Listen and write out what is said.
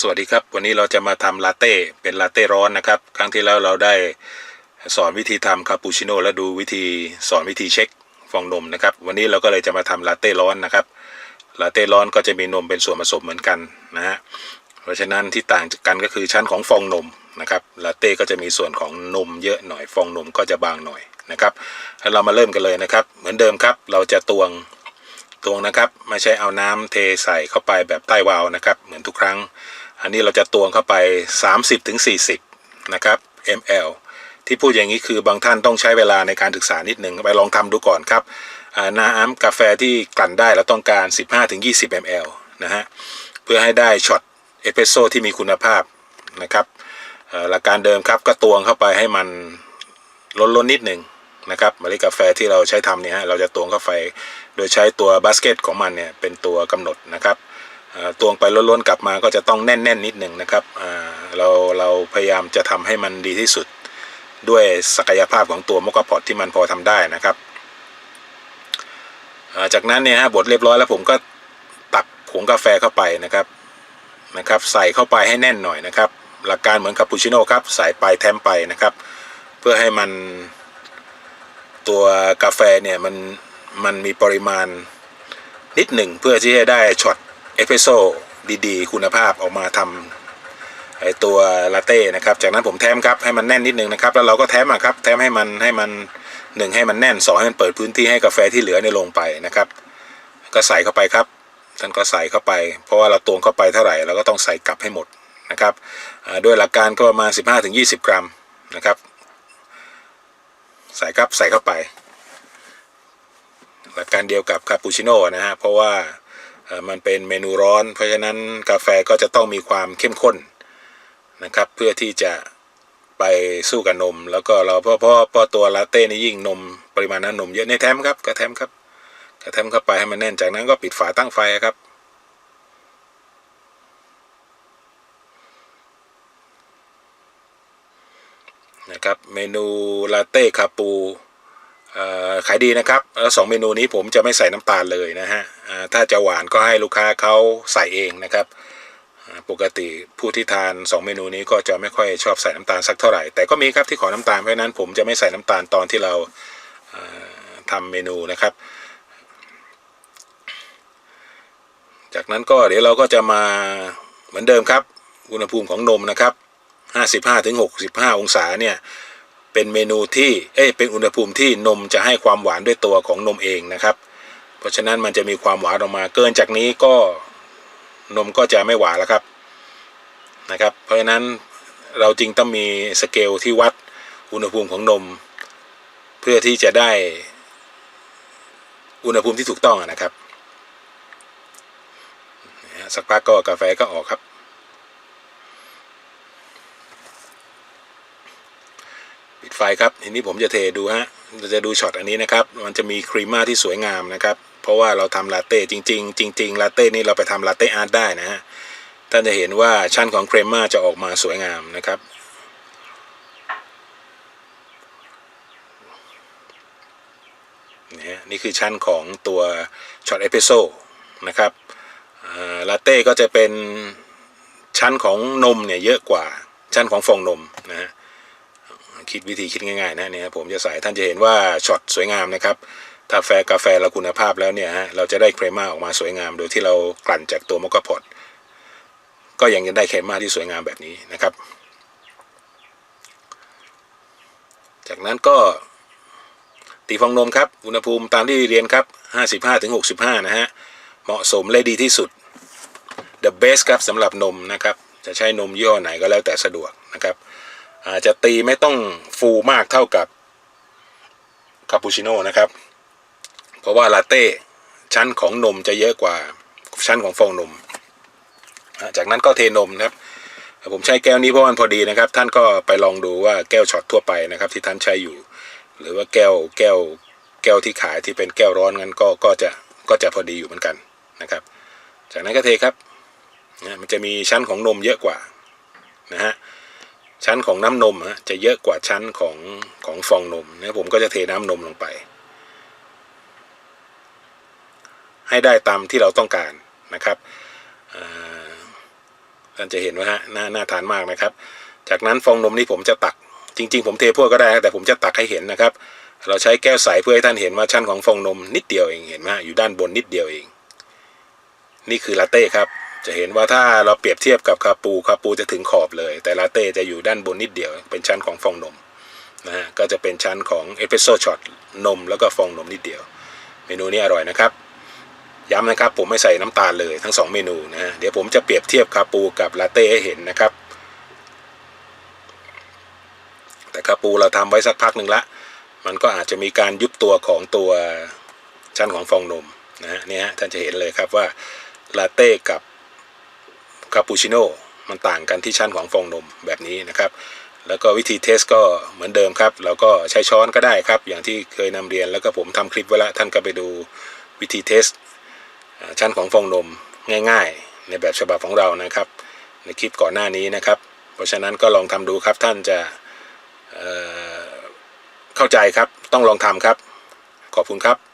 สวัสดีครับ วันนี้เราจะมาทำลาเต้เป็นลาเต้ร้อนนะครับ ครั้งที่แล้วเราได้สอนวิธีทำคาปูชิโน่และดูวิธีสอนวิธีเช็คฟองนมนะครับ วันนี้เราก็เลยจะมาทำลาเต้ร้อนนะครับลาเต้ร้อนก็จะมีนมเป็นส่วนผสมเหมือนกันนะฮะเพราะฉะนั้นที่ต่างกันก็คือชั้นของฟองนมนะครับลาเต้ก็จะมีส่วนของนมเยอะหน่อยฟองนมก็จะบางหน่อยนะครับแล้วเรามาเริ่มกันเลยนะครับ เหมือนเดิมครับ เราจะตวงตวงนะครับ ไม่ใช่เอาน้ำเทใส่เข้าไปแบบใต้วาล์วนะครับ เหมือนทุกครั้ง อันนี้เราจะตวงเข้าไป 30-40ถึง40 นะครับ ml ที่พูดอย่างนี้คือบางท่านต้องใช้เวลาในการศึกษานิดหนึ่งไปลองทำดูก่อนครับอ่าน้ำกาแฟที่กลั่นได้เราต้องการ 15-20 ml นะฮะเพื่อให้ได้ช็อตเอสเปรสโซ่ที่มีคุณภาพนะครับหลักการเดิมครับก็ตวงเข้าไปให้มันล้นๆนิดหนึ่งนะครับเมล็ดกาแฟที่เราใช้ทำเนี่ยฮะเราจะตวงเข้าไปโดยใช้ตัวบาสเกตของมันเนี่ยเป็นตัวกำหนดนะครับ ตวงไปล้นๆกลับมาก็จะต้องแน่นๆนิดหนึ่งนะครับเราเราพยายามจะทำให้มันดีที่สุดด้วยศักยภาพของตัวมอคคาพอตที่มันพอทำได้นะครับจากนั้นเนี่ยฮะบดเรียบร้อยแล้วผมก็ตักผงกาแฟเข้าไปนะครับนะครับ ใส่เข้าไปให้แน่นหน่อยนะครับ หลักการเหมือนคาปูชิโน่ครับใส่ไปแทมไปนะครับ เพื่อให้มันตัวกาแฟเนี่ยมันมันมีปริมาณนิดหนึ่งเพื่อที่จะได้ช็อต เอสเปรสโซ่ดีๆ คุณภาพออกมาทำไอตัวลาเต้นะครับ จากนั้นผมแทมครับให้มันแน่นนิดนึงนะครับ แล้วเราก็แทมอะครับแทมให้มันให้มันหนึ่งให้มันแน่นสองให้มันเปิดพื้นที่ให้กาแฟที่เหลือในลงไปนะครับ ก็ใส่เข้าไปครับท่านก็ใส่เข้าไป เพราะว่าเราตวงเข้าไปเท่าไหร่เราก็ต้องใส่กลับให้หมดนะครับด้วยหลักการก็ประมาณ 15-20 กรัมนะครับ ใส่ครับใส่เข้าไป หลักการเดียวกับคาปูชิโน่นะฮะเพราะว่า มันเป็นเมนูร้อน เพราะฉะนั้นกาแฟก็จะต้องมีความเข้มข้นนะครับ เพื่อที่จะไปสู้กับนม แล้วก็เราเพราะเพราะเพราะตัวลาเต้นี่ยิ่งนมปริมาณน้ำนมเยอะในแทมครับกระแทมครับกระแทมเข้าไปให้มันแน่นจากนั้นก็ปิดฝาตั้งไฟครับนะครับเมนูลาเต้คาปู ขายดีนะครับแล้วสองเมนูนี้ผมจะไม่ใส่น้ำตาลเลยนะฮะถ้าจะหวานก็ให้ลูกค้าเขาใส่เองนะครับปกติผู้ที่ทาน 2 เมนูนี้ก็จะไม่ค่อยชอบใส่น้ำตาลสักเท่าไหร่ แต่ก็มีครับที่ขอน้ำตาลเพราะนั้นผมจะไม่ใส่น้ำตาลตอนที่เราอ่าทำเมนูนะครับ จากนั้นก็เดี๋ยวเราก็จะมาเหมือนเดิมครับ อุณหภูมิของนมนะครับ 55ถึง65 องศาเนี่ย เป็นเมนูที่เอ้ยเป็นอุณหภูมิที่นมจะให้ความหวานด้วยตัวของนมเองนะครับ เพราะฉะนั้นมันจะมีความหวานออกมา เกินจากนี้ก็นมก็จะไม่หวานแล้วครับนะครับ เพราะฉะนั้นเราจรึงต้องมีสเกลที่วัดอุณหภูมิของนม เพื่อที่จะได้อุณหภูมิที่ถูกต้องนะครับสักพักก็กาแฟก็ออกครับ ปิดไฟครับทีนี้ผมจะเทดูฮะเราจะดูช็อตอันนี้นะครับ มันจะมีครีมม่าที่สวยงามนะครับ เพราะว่าเราทำลาเต้จริง ๆ จริงๆลาเต้นี่เราไปทำลาเต้อาร์ตได้นะฮะท่านจะเห็นว่าชั้นของครมม่าจะออกมาสวยงามนะครับนี่ฮะนี่คือชั้นของตัวช็อตเอสเปรสโซ่นะครับลาเต้ก็จะเป็นชั้นของนมเนี่ยเยอะกว่าชั้นของฟองนมนะฮะ คิดวิธีคิดง่ายๆนะเนี่ยผมจะใส่ท่านจะเห็นว่าช็อตสวยงามนะครับถ้าแฟกาแฟเราคุณภาพแล้วเนี่ยฮะเราจะได้เครม่าออกมาสวยงาม โดยที่เรากลั่นจากตัวมอคคาพอตก็ยังจะได้เครม่าที่สวยงามแบบนี้นะครับ จากนั้นก็ตีฟองนมครับ อุณหภูมิตามที่เรียนครับ 55ถึง65 นะฮะ เหมาะสมและดีที่สุด the best ครับสำหรับนมนะครับ จะใช้นมย่อไหนก็แล้วแต่สะดวกนะครับ อาจจะตีไม่ต้องฟูมากเท่ากับคาปูชิโน่นะครับ เพราะว่าลาเต้ชั้นของนมจะเยอะกว่าชั้นของฟองนม จากนั้นก็เทนมนะครับผมใช้แก้วนี้เพราะมันพอดีนะครับ ท่านก็ไปลองดูว่าแก้วช็อตทั่วไปนะครับ ที่ท่านใช้อยู่ หรือว่าแก้วแก้วแก้วที่ขายที่เป็นแก้วร้อนงั้นก็ก็จะก็จะพอดีอยู่เหมือนกันนะครับ จากนั้นก็เทครับนะมันจะมีชั้นของนมเยอะกว่านะฮะ ชั้นของน้ำนมฮะจะเยอะกว่าชั้นของของฟองนมนะผมก็จะเทน้ำนมลงไป ให้ได้ตามที่เราต้องการนะครับท่านจะเห็นว่าฮะน่าน่าทานมากนะครับ จากนั้นฟองนมนี่ผมจะตัก จริง ๆ ผมเทพวกก็ได้ แต่ผมจะตักให้เห็นนะครับ เราใช้แก้วใสเพื่อให้ท่านเห็นว่าชั้นของฟองนมนิดเดียวเองเห็นไหมอยู่ด้านบนนิดเดียวเอง นี่คือลาเต้ครับ จะเห็นว่าถ้าเราเปรียบเทียบกับคาปูคาปูจะถึงขอบเลย แต่ลาเต้จะอยู่ด้านบนนิดเดียว เป็นชั้นของฟองนมนะฮะก็จะเป็นชั้นของเอสเปรสโซ่ช็อตนมแล้วก็ฟองนมนิดเดียว เมนูนี้อร่อยนะครับ ย้ำนะครับผมไม่ใส่น้ำตาลเลยทั้งสองเมนูนะฮะเดี๋ยวผมจะเปรียบเทียบคาปูกับลาเต้ให้เห็นนะครับ แต่คาปูเราทำไว้สักพักหนึ่งละ มันก็อาจจะมีการยุบตัวของตัวชั้นของฟองนมนะฮะเนี่ยฮะท่านจะเห็นเลยครับว่าลาเต้กับ คาปูชิโน่มันต่างกันที่ชั้นของฟองนมแบบนี้นะครับ แล้วก็วิธีเทสก็เหมือนเดิมครับ เราก็ใช้ช้อนก็ได้ครับ อย่างที่เคยนำเรียนแล้วก็ผมทำคลิปไว้ล้วท่านก็ไปดูวิธีเทสชั้นของฟองนมง่ายๆ ในแบบฉบับของเรานะครับ ในคลิปก่อนหน้านี้นะครับ เพราะฉะนั้นก็ลองทำดูครับท่านจะเเข้าใจครับต้องลองทำครับ ขอบคุณครับ